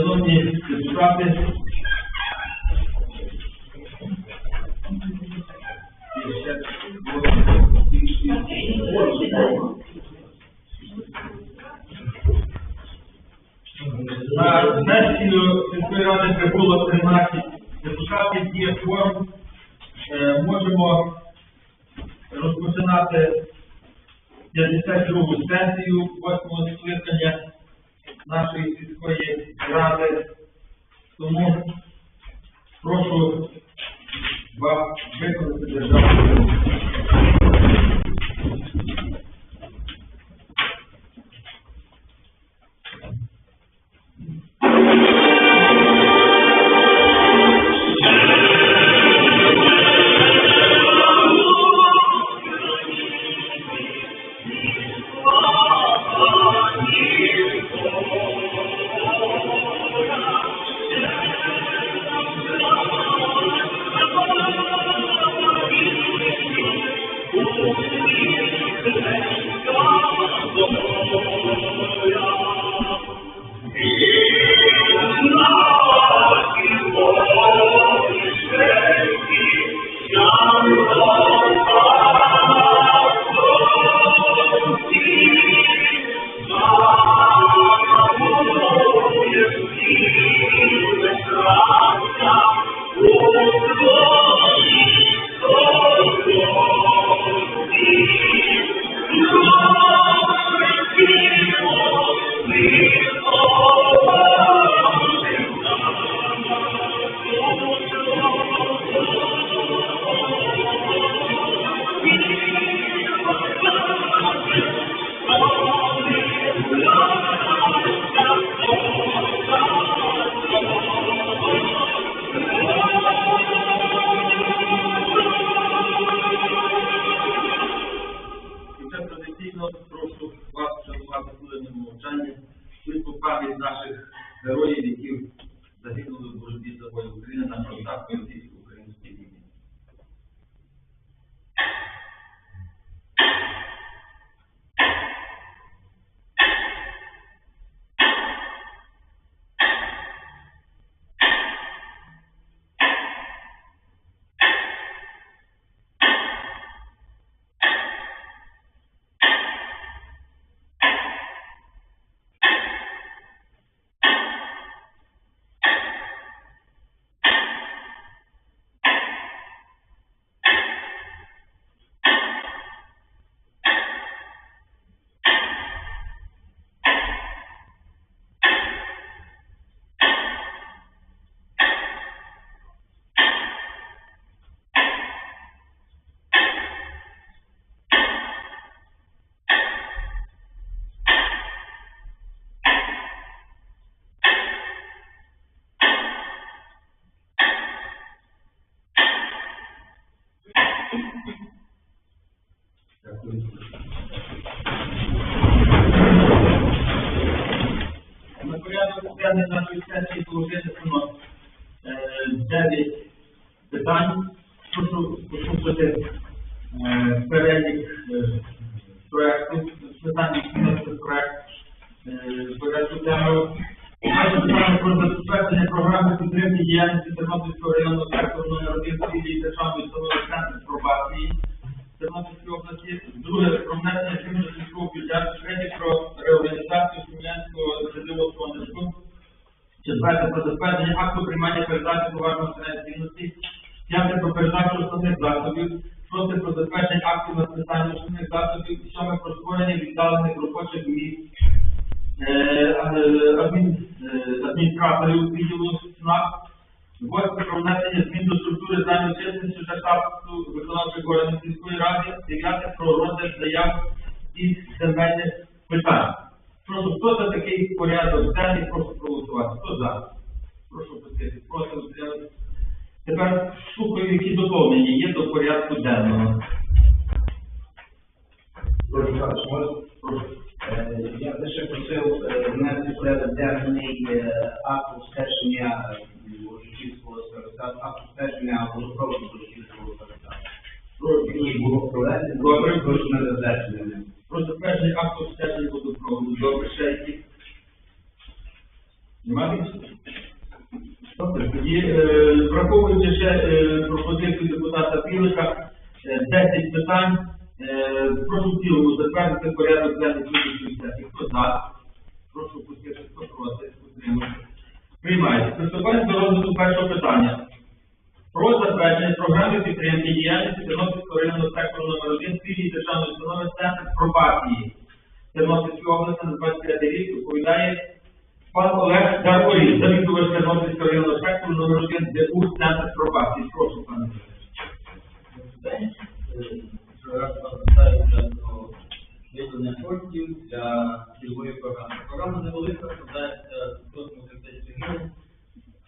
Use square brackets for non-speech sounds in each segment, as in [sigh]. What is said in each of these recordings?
Шановні депутати, прошу вас виконати державну. Thank you. 9 питань. Прошу послухати е, перелік е, проекту, питань, які вносять проект е, порядку денного. Перше питання про забезпечення програми підтримки діяльності Тернопільського районного сектору номер 1 філії державної установи центру пробації Тернопільської області. Друге, про внесення змін до сільського бюджету. Третє, про реорганізацію Смілянського рецидивного фонду. Четверте, про затвердження акту приймання передачі товарного серед цінності. П'яте, про передачу основних засобів. Шосте, про затвердження актів на списання основних засобів. Сьоме, про створення віддалених робочих місць. Е, е, адміністраторів відділу СНАП. Восьме про внесення змін до структури численності та штату виконавчих органів сільської ради. Дев'яте про розгляд заяв із земельних питань. Прошу, хто за такий порядок денний, прошу проголосувати. Хто за? Прошу пустити. Прошу утримати. Тепер слухаю, які доповнення є до порядку денного. Прошу. Прошу. Е, Я лише просив е, внести порядок денний е, акт обстеження Ворожківського старостату, акт обстеження водопроводу Ворожківського старостату. Який було проведено, Добре. прошу на затвердження. Про затвердження акту обстеження водопроводу. Добре, ще тоді, е, враховуючи ще е, пропозицію депутата Білика, е, 10 питань, е, прошу в цілому затвердити порядок денний сьогоднішньої сесії. Хто за? Прошу пустити, хто проти, утримати. Приймається. Приступаємо до розгляду першого питання. Про затвердження програми підтримки діяльності Тернопільського районного сектору номер 1 філії державної установи Центр пробації Тернопільської області на 25 рік доповідає пан Олег Дарборій, завідувач Тернопільського районного сектору номер 1 ДУ Центр пробації. Прошу, пане. день. Раз звертаюся про виділення коштів для цільової програми. Програма невелика, складається 180 тисяч гривень.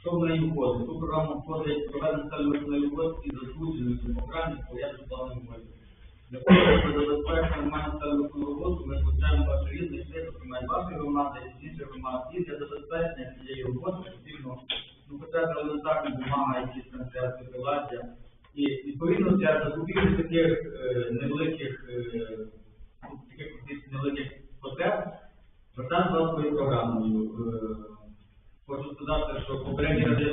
Що в неї входить? Ту програму входить проведення стальної роботи і заслуженої програмі пов'язані з планом воїн. Для того, щоб забезпечити нормальну роботу, ми включаємо ваші різних громади, інші громади, і забезпечення цієї роботи ну, хоча б бумага, якісь трансляції приладдя, і відповідно для таких е, невеликих е, ну, невеликих потреб. Е, Хочу сказати, що попередні рази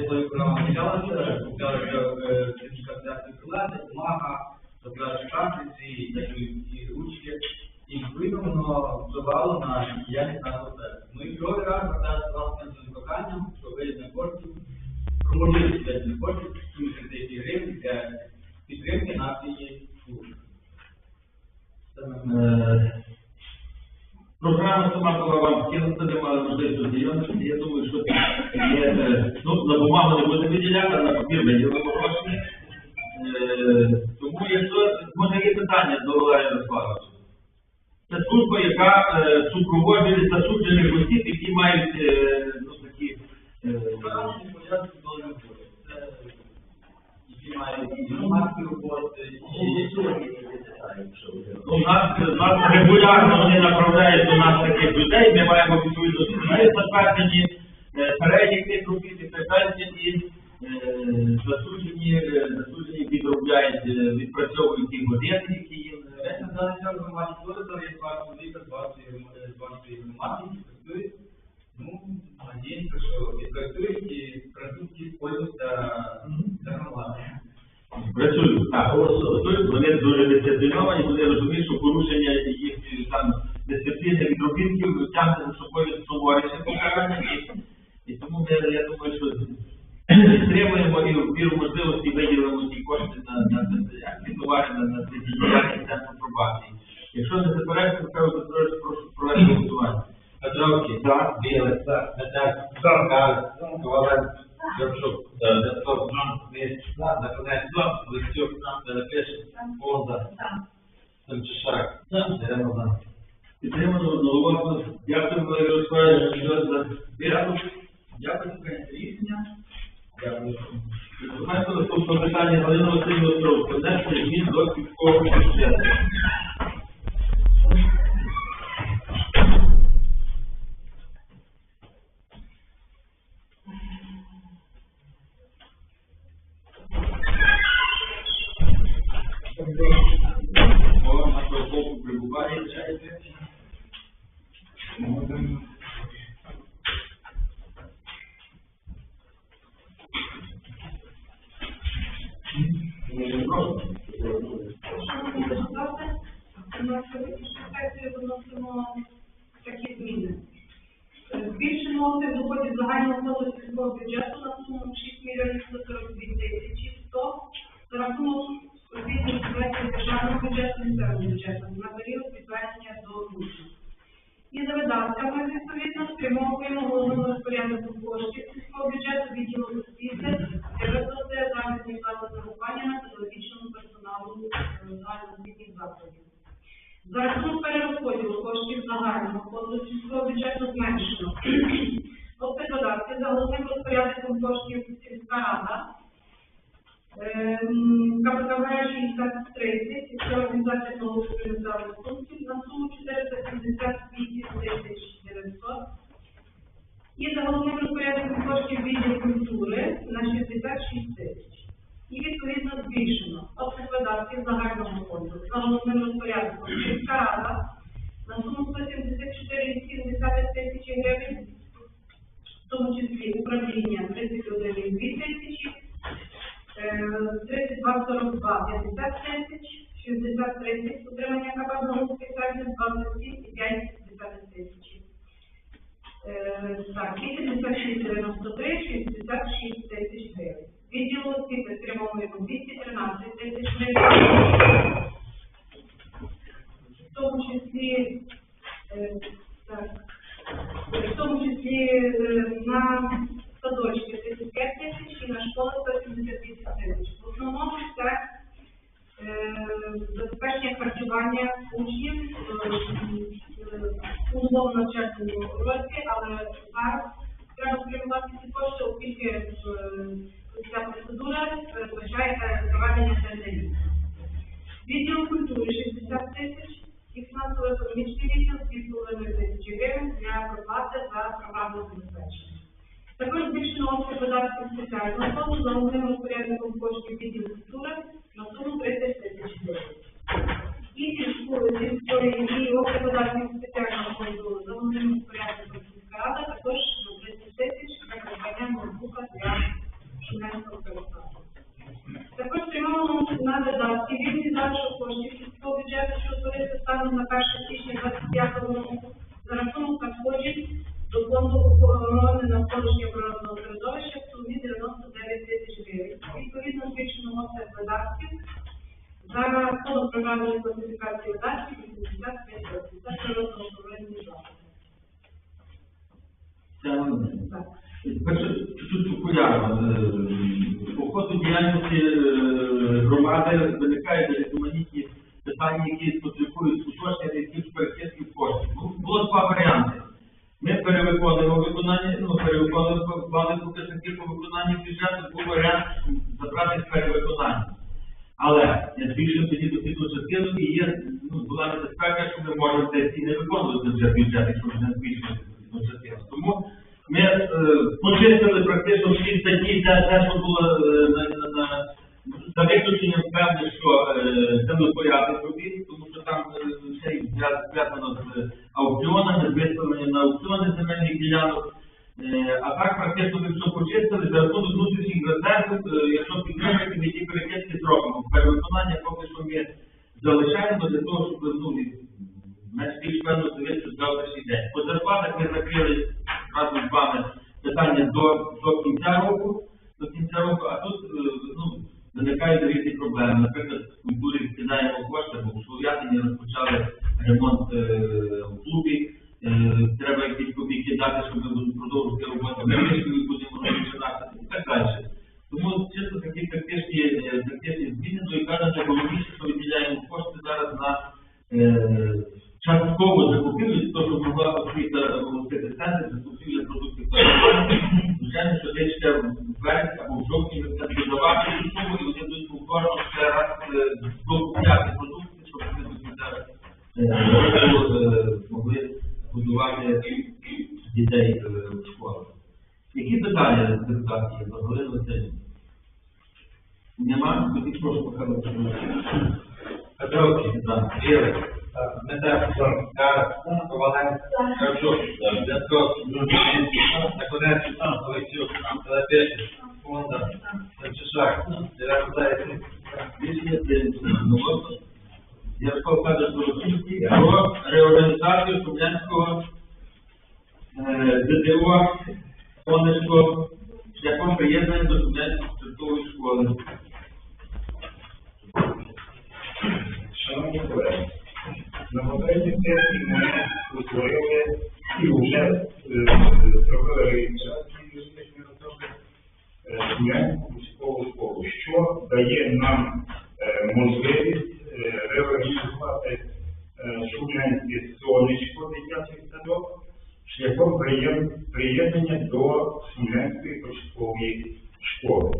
такі канцеляції прилади, бумага, купляли картриці, як і ручки, і відповідно впливало на діяльність нашого центру. Ну і другий раз звертається власне з проханням, що виявлення коштів про можливість виявлення коштів в сумі 30 гривень для підтримки нашої служби. Це Е, Програма сама була вам кинута, не мали можливість ознайомитися. Я думаю, що є, е, ну, на бумагу не буде виділяти, на папір виділимо гроші. Е, Тому якщо, може є питання до Олега Ярославовича. Це служба, яка е, супроводжує засуджених осіб, які мають, е, ну, такі, долею роботи. Це які мають і громадські роботи, і У нас, нас регулярно вони направляють до нас таких людей, ми маємо відповідно затверджені перелік тих робіт і так і е, засуджені, підробляють, е, відпрацьовують ті години, які їм. даний час громаді теж є два чоловіка, два ці громади, які працюють. Ну, надіємося, що і працюють, і працюють і пользу для, громади. Працюють, так, голосують, вони дуже дисципліновані, вони розуміють, що порушення їхньої там дисципліни відробітків тягне за собою суворіше покарання, і тому я думаю, що [coughs] підтримуємо і в міру можливості виділимо ті кошти на, акцентувати на, на ці діяльність центру пробації. Якщо не заперечуємо, то прошу прошу провести голосування. Петровський, За. Білий, Метак, Кар, Коваленко, Горчук, Децов, Міст, Наконець, Листюк, Телепиш, Бондар, Семчишак. Підтримано одноголосно. Дякую, Валерій що за Дякую. Дякую за рішення. Дякую. Наступне питання Галина Васильівна Островська. Внесення змін до сільського бюджету. Сесію виносимо такі зміни. Е, Збільшено обсяг доходів загального фонду сільського бюджету на суму 6 мільйонів 142 тисячі 100 за рахунок освітньої субвенції державного бюджету місцевого бюджету головним розпорядником коштів сільська рада. Ем, КПКВ 6030, це організація благоустрою населених на суму 478 тисяч 900. І за головним коштів відділ культури на 66 тисяч. І відповідно збільшено. Обсяг видатків загального фонду. За головним розпорядником сільська рада на суму 174,7 тисячі гривень, в тому числі управління 31 гривень 2 тисячі, е, 3242 50 тисяч, 60 30 утримання кабаного спеціальних 27,5 тисячі. Е, Так, 8693, 66 тисяч гривень. Відділ освіти спрямовуємо 213 тисяч гривень. В тому числі, е, так, в тому числі е, на садочки 35 тисяч і на школи 178 тисяч. В основному це е, забезпечення харчування учнів е, у новому навчальному році, але зараз треба спрямувати ці кошти, оскільки ця процедура передбачає проведення тендерів. Відділ культури 60 тисяч і фінансово-економічний відділ 2,5 тисячі гривень для проплати за програмне забезпечення. Також збільшено обсяг видатків спеціального фонду за головним розпорядником коштів відділ культури на суму 30 тисяч гривень. І сільської сільської і обсяг видатків спеціального фонду за головним розпорядником сільська рада також на 30 тисяч для придбання ноутбука для шумянського користування. Також спрямовано на видатки вільні залишок коштів бюджету, що утворився станом на 1 січня 25 року за рахунок надходжень до фонду охорони навколишнього природного середовища в сумі 99 тисяч гривень. Відповідно, збільшено обсяг видатків за рахунок програмної класифікації видатків 85 років. Це природно автомобільний запит. Це вони. Так. Перше, чуть-чуть популярно. Е, По ходу діяльності е, громади виникають різноманітні питання, які потребують уточнення якихось перекидків коштів. Ну, Було два варіанти. Ми перевиконуємо виконання, плани показники по виконанню бюджету, був варіант забрати перевиконання. Але я збільшив тоді дохідну частину і є, ну, була небезпека, що ми можемо десь і не виконувати вже бюджет, якщо ми не збільшуємо дохідну частину. Тому ми е, почистили практично всі статті, те, те, що було е, на, на, за виключенням певне, що е, землепорядок робіт, тому що там е, ще зв'язано з аукціонами, з виставленням на аукціони земельних ділянок. Е, А так практично ми все почистили за рахунок внутрішніх резервів, е, якщо підтримуєте, ми ті перекидки зробимо. Перевиконання поки що ми залишаємо для того, щоб ну, менш більш певно дивитися завтрашній день. По зарплатах ми закрили разом з вами питання до, до кінця року, до кінця року, а тут е, ну, виникають різні проблеми. Наприклад, в культурі відкидаємо кошти, бо в Слов'ятині розпочали ремонт е, в клубі. Е, треба якісь копійки дати, щоб ми будемо продовжувати роботу. Ми будемо розпочинати і так далі. Тому чисто такі тактичні, е, тактичні зміни, ну і кажемо, найголовніше, що виділяємо кошти зараз на е, частково закупівлю, то, що могла освіта центр, закупівля продуктів. Звичайно, що десь ще в вересні або в жовтні ми це додавати цю суму, і вони будуть повторно ще раз е, докупляти продукти, щоб ми до кінця е, року е, могли годувати дітей е, в школах. Які питання депутатів є? Галина Васильівна? Петровський, Так. Білий, Дмитро, Кара, Коваленко, Кравчук, Дружинський, Наконець, Олексюк, Телепешин, Фонда, Санчишак, Деревозаєць, Рішення прийнято. Ярослав про реорганізацію Шумлянського е, ДДО Сонечко шляхом приєднання до початкової школи. Сесії ми утворили і вже е, зробили реєстрацію юридичної особи е, Смілянську військову школу, що дає нам е, можливість е, реорганізувати е, Шумлянське сонечко дитячий садок шляхом приєднання до Шумлянської початкової школи.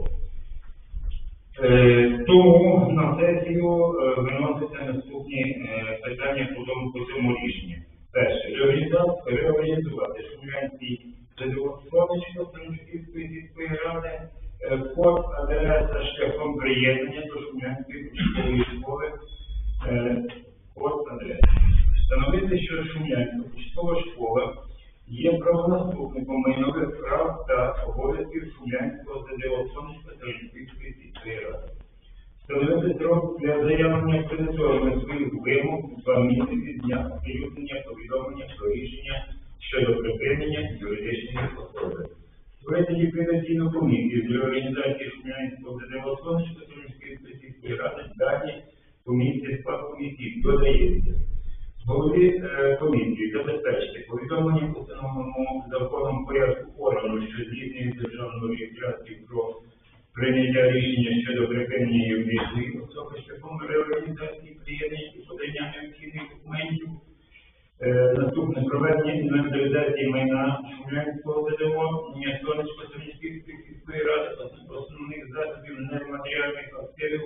Тому на сесію е, питання по цьому, рішенні. Перше, реорганізувати Шумлянський ЗДО сонечко Санківської сільської ради, код адреса шляхом приєднання до Шумлянської початкової школи, е, код адреса. Встановити, що Шумлянська початкова школа є право правонаступником майнових прав та обов'язків Шумлянського ЗДО Сонечка та Олімпійської сільської ради. Встановити строк для заявлення кредиторами своїх вимог два місяці з дня оприлюднення повідомлення про рішення щодо припинення юридичної особи. Створити ліквідаційну комісію для організації Шумлянського ЗДО Сонечка та Олімпійської сільської ради дані комісії склад комісії додається. Голові е, комісії забезпечити повідомлення в установленому законом порядку органу, що здійснює державну реєстрацію про прийняття рішення щодо припинення юридичної особи шляхом реорганізації приєднання і подання необхідних документів. Е, Наступне проведення інвентаризації майна Шумлянського ЗДО, Сонечко Сонячківської сільської ради, основних засобів нематеріальних активів,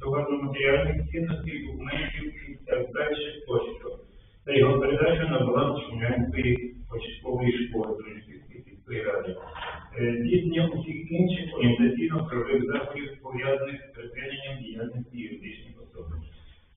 товарно-матеріальних цінностей, документів і так далі тощо. Та його передача на баланс Шумлянської початкової школи Сонячківської сільської ради. Е, Здійснення усіх інших орієнтаційно-правових заходів, пов'язаних з припиненням діяльності юридичних особ.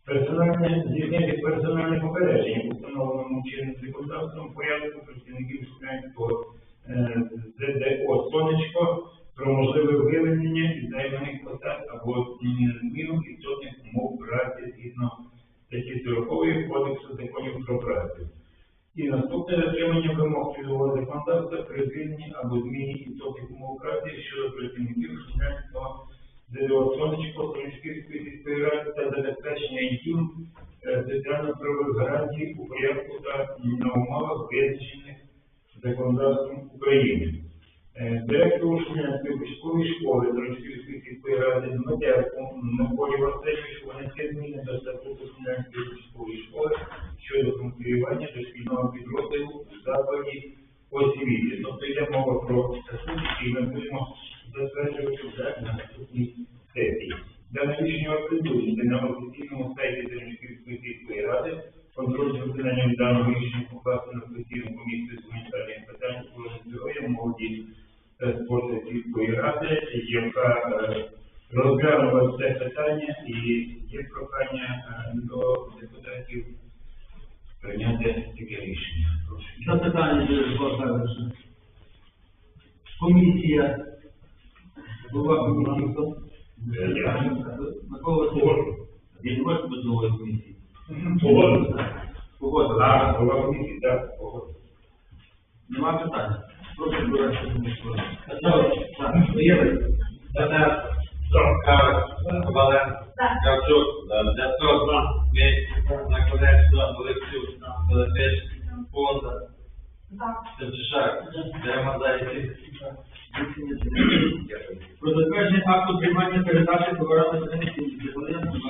Персональне здійснити персональне попередження в установленому чинним законодавством порядку працівників Шуканського е, ЗДО Сонечко про можливе виведення із займаних посад або зміну істотних умов праці згідно статті 40 Кодексу законів про працю. І наступне дотримання вимог трудового законодавства при звільненні або зміні істотних умов праці щодо працівників Шуканського Сонечко Сонечківської сільської ради та забезпечення їм е, соціально-правових гарантій у порядку та на умовах визначених законодавством України. Е, Директору Шумянської початкової школи Сонечківської сільської ради Дмитерку Миколі Васильовичу внести зміни до статуту Шумянської початкової школи щодо функціонування дошкільного підрозділу у закладі освіти. Тобто йде мова про статут, який ми будемо затверджувати вже на наступній сесії. Дане рішення оприлюднити на офіційному сайті Зеленської сільської ради. Контроль за виконанням даного рішення покласти на постійну комісію з гуманітарних питань охорони здоров'я, молоді та спорту сільської ради, яка е, розглянула це питання і є прохання е, до депутатів прийняти таке рішення. Прошу. Запитання Комісія. Голова комісії хто? Е, я. Микола Васильович. Він може бути головою комісії? Погоджено. Погодили. А, голова комісії, так, погоджено. Нема питань. Прошу бережти Микола. Так, Стоєвий. Денис, Кар, Коваленко, Кравчук, Дядко, Мій, Наконечко, Олексюк, Пилипич, Понда, Тимчишак, Дема Зайці. Про затвердження акту приймання передачі товарами Зеленської Волинської